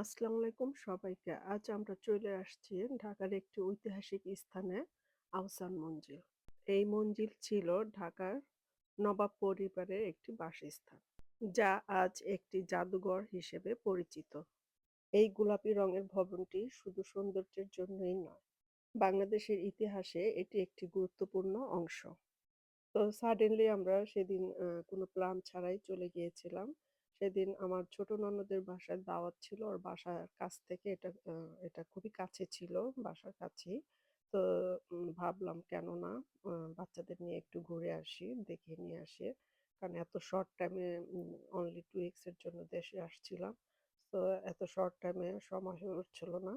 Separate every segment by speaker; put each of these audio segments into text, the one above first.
Speaker 1: আসসালামু আলাইকুম সবাইকে। আজ আমরা চলে আসছি ঢাকার একটি ঐতিহাসিক স্থানে আহসান মঞ্জিল। এই মঞ্জিল ছিল ঢাকার নবাব পরিবারের একটি বাসস্থান, যা আজ একটি জাদুঘর হিসেবে পরিচিত। এই গোলাপি রঙের ভবনটি শুধু সৌন্দর্যের জন্যই নয়, বাংলাদেশের ইতিহাসে এটি একটি গুরুত্বপূর্ণ অংশ। তো সাডেনলি আমরা সেদিন কোনো প্ল্যান ছাড়াই চলে গিয়েছিলাম। সেদিন আমার ছোট ননদের বাসায় দাওয়াত ছিল। ওর বাসার কাছ থেকে এটা এটা খুবই কাছে ছিল, বাসার কাছেই। তো ভাবলাম কেন না বাচ্চাদের নিয়ে একটু ঘুরে আসি, দেখে নিয়ে আসি। কারণ এত শর্ট টাইমে অনলি টু উইকস এর জন্য দেশে আসছিলাম। তো এত শর্ট টাইমে সময় উঠছিল না।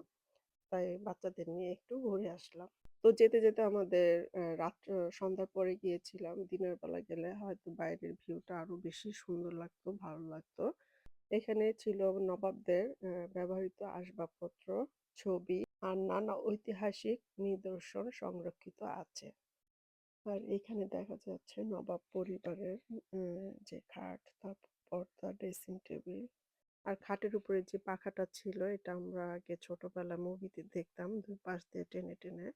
Speaker 1: তাই বাচ্চাদের নিয়ে একটু ঘুরে আসলাম। তো যেতে, যেতে আমাদের রাত্র সন্ধ্যার পরে গিয়েছিলাম। দিনের বেলা গেলে হয়তো বাইরের ভিউটা আরও বেশি সুন্দর লাগতো, ভালো লাগতো। এখানে ছিল নবাবদের ব্যবহৃত আসবাবপত্র, ছবি আর নানা ঐতিহাসিক নিদর্শন সংরক্ষিত আছে। আর এখানে দেখা যাচ্ছে নবাব পরিবারের যে খাট, তারপর পর্দা, ড্রেসিং টেবিল আর খাটের উপরে যে পাখাটা ছিল এটা আমরা আগে ছোটবেলায় মুভিতে দেখতাম। ২ পাশ দিয়ে টেনে, টেনে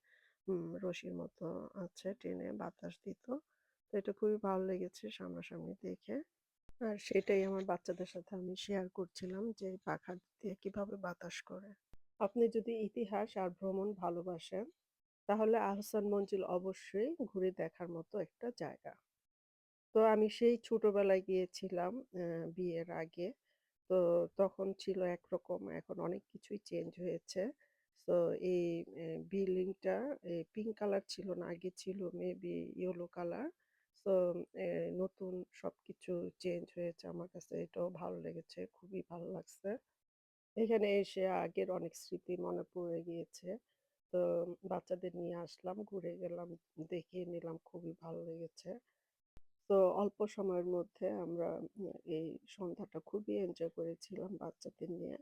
Speaker 1: রশির মতো আছে টেনে বাতাস দিত। তো এটা খুবই ভালো লেগেছে সামনাসামনি দেখে। আর সেটাই আমার বাচ্চাদের সাথে আমি শেয়ার করছিলাম যে পাখা দিয়ে কীভাবে বাতাস করে। আপনি যদি ইতিহাস আর ভ্রমণ ভালোবাসেন, তাহলে আহসান মঞ্জিল অবশ্যই ঘুরে দেখার মতো একটা জায়গা। তো আমি সেই ছোটবেলায় গিয়েছিলাম বিয়ের আগে। তো তখন ছিল একরকম, এখন অনেক কিছুই চেঞ্জ হয়েছে। সো এই বিল্ডিংটা পিঙ্ক কালার ছিল না, আগে ছিল মেবি ইয়েলো কালার। সো নতুন সবকিছু চেঞ্জ হয়েছে। আমার কাছে এটাও ভালো লেগেছে, খুবই ভালো লাগছে। এখানে এসে আগের অনেক স্মৃতি মনে পড়ে গিয়েছে। তো বাচ্চাদের নিয়ে আসলাম, ঘুরে গেলাম, দেখিয়ে নিলাম, খুবই ভালো লেগেছে। তো অল্প সময়ের মধ্যে আমরা এই সন্ধ্যাটা খুবই এনজয় করেছিলাম বাচ্চাদের নিয়ে।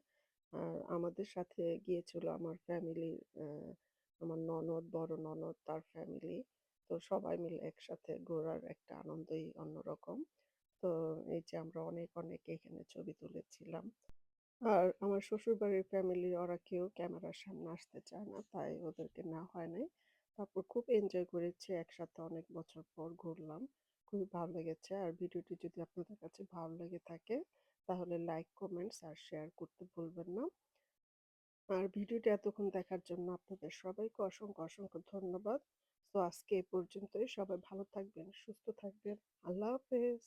Speaker 1: আমাদের সাথে গিয়েছিল আমার ফ্যামিলির আমার ননদ, বড় ননদ, তার ফ্যামিলি। তো সবাই মিলে একসাথে ঘোরার একটা আনন্দই অন্যরকম। তো এই যে আমরা অনেক, অনেক এখানে ছবি তুলেছিলাম। আর আমার শ্বশুরবাড়ির ফ্যামিলি ওরা কেউ ক্যামেরার সামনে আসতে চায় না, তাই ওদেরকে না হয় নাই। তারপর খুব এনজয় করেছি, একসাথে অনেক বছর পর ঘুরলাম। খুবই ভালো লেগেছে। আর ভিডিওটি যদি আপনাদের কাছে ভালো লেগে থাকে, তাহলে লাইক, কমেন্টস আর শেয়ার করতে ভুলবেন না। আর ভিডিওটি এতক্ষণ দেখার জন্য আপনাদের সবাইকে অসংখ্য, অসংখ্য ধন্যবাদ। তো আজকে এ পর্যন্তই। সবাই ভালো থাকবেন, সুস্থ থাকবেন। আল্লাহ হাফেজ।